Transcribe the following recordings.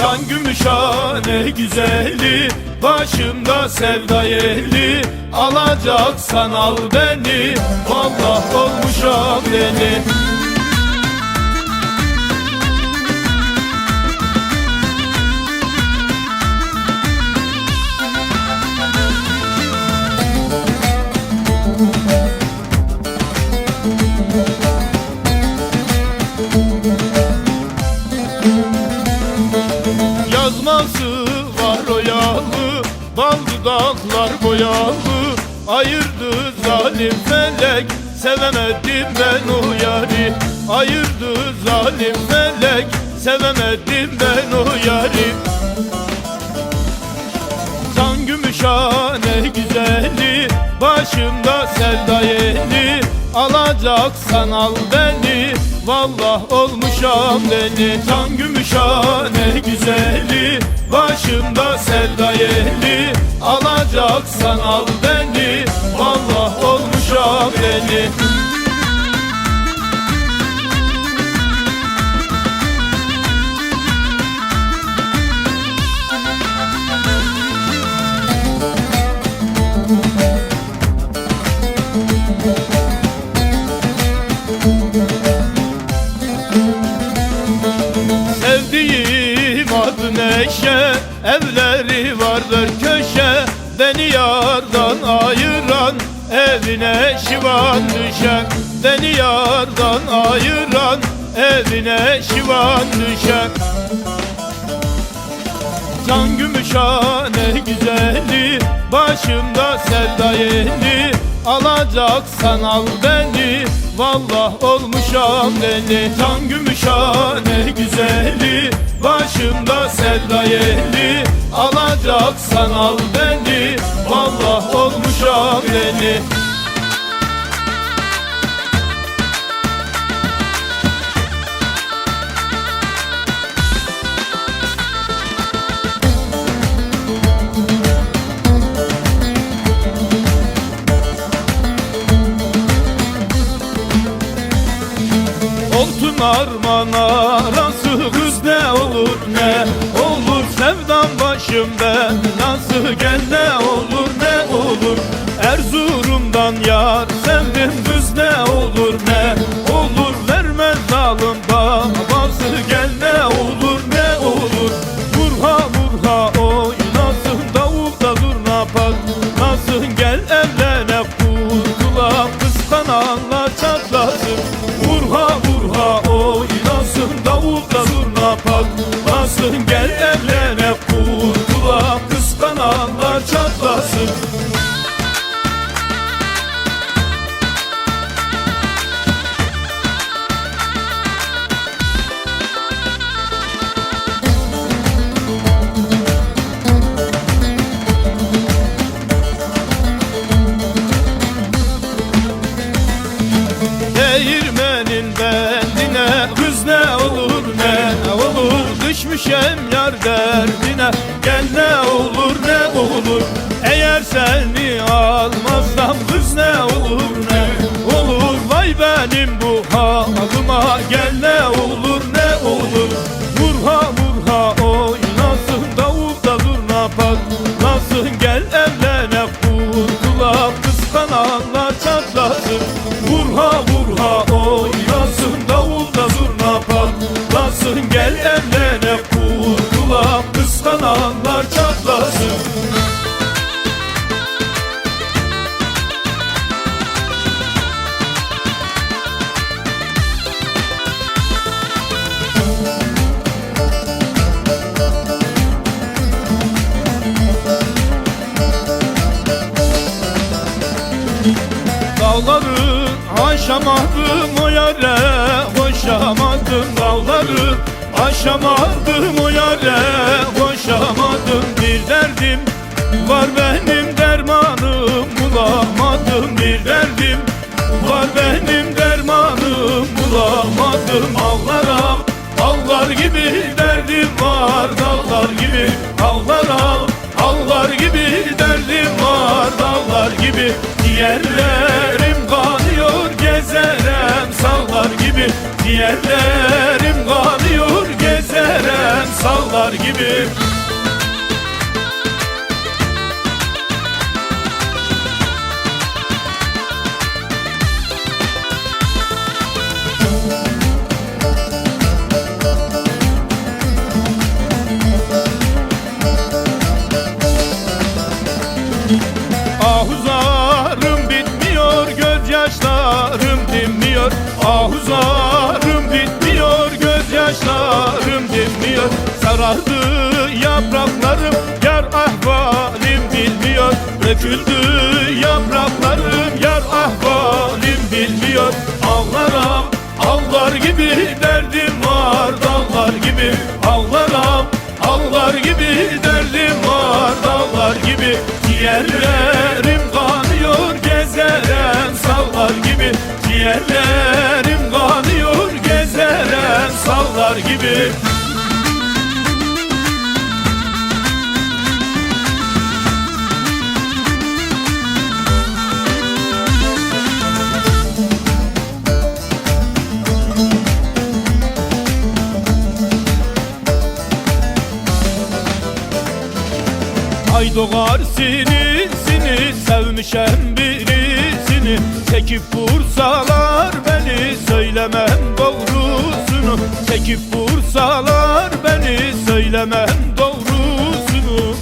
Can gümüşhane güzeli Başımda sevda yeli. Alacaksan al beni Vallah olmuşam deli Yazması var oyalı Bal dudaklar boyalı. Ayırdı zalim felek Sevemedim ben o yari. Ayırdı zalim felek Sevemedim ben o yari. Can gümüşhane güzeli Başımda sevda yeli. Alacaksan al beni Vallah olmuşam deli Can gümüşhane güzeli Başımda sevda yeli. Alacaksan al beni Vallah olmuşam deli Evleri vardır köşe Beni yardan ayıran. Evine şivan düşer Beni yardan ayıran. Evine şivan düşer Can gümüşhane güzeli Başımda sevda yeli Alacaksan al beni Vallah olmuşam deli Can gümüşhane güzeli Başımda sevda yeli Alacaksan al beni. Vallah olmuşam deli Oltun arman arası kız ne olur ne olur? Sevdam başımda nasıl gel ne olur ne olur? Erzurum'dan yar patlasın Gel evlene kurtula kıskananlar çatlasın Eğer Dağları aşamadım o yare Koşamadım dağları. Aşamadım o yare Koşamadım bir derdim var benim dermanım Bulamadım bir derdim. Var benim dermanım Bulamadım ağlara ağlar gibi derdim var Dağlar gibi ağlara ağlar gibi derdim var Dağlar gibi Diğerlerim gibi Diğerlerim kanıyor gezerem sallar gibi gözyaşlarım dinmiyor Sarardı yapraklarım, yar ahvalim bilmiyor Döküldü yapraklarım, yar ahvalim bilmiyor Ağlarım, ağlar gibi derdim var dağlar gibi. Ağlarım, ağlar gibi derdim var dağlar gibi. Ciğerlerim Ay doğar sinisini Sevmişem birisini. Çekip vursalar beni Söylemem doğrusunu Çekip vursalar beni Söylemem doğrusunu.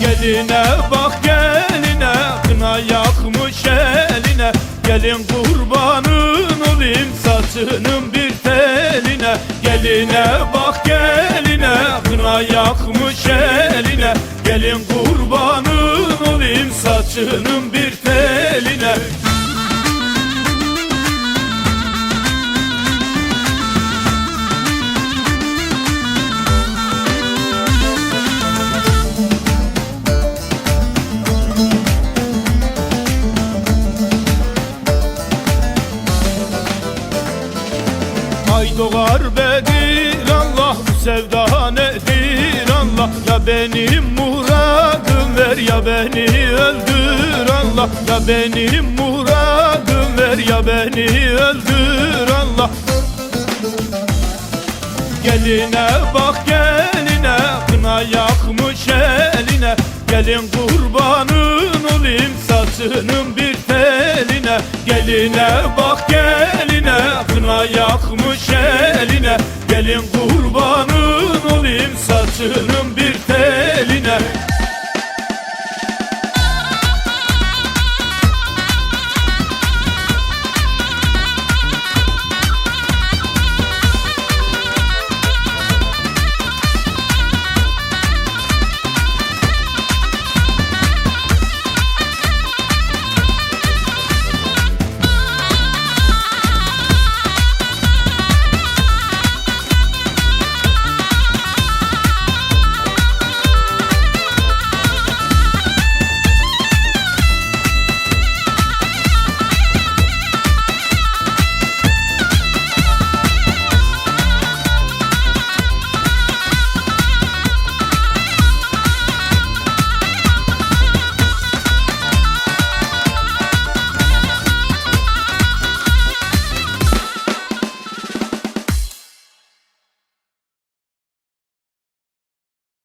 Geline bak geline Kına yakmış eline. Gelin kurbanın olayım Saçının bir teline. Geline bak geline Kına yakmış eline. Gelin kurbanın olayım Saçının bir teline doğar bedir Allah bu sevda nedir? Allah Ya benim muradım ver ya beni öldür. Allah Ya benim muradım ver ya beni öldür. Allah. Geline bak geline Kına yakmış eline. Gelin kurbanın olayım Saçının bir teline. Geline bak geline Kına yakmış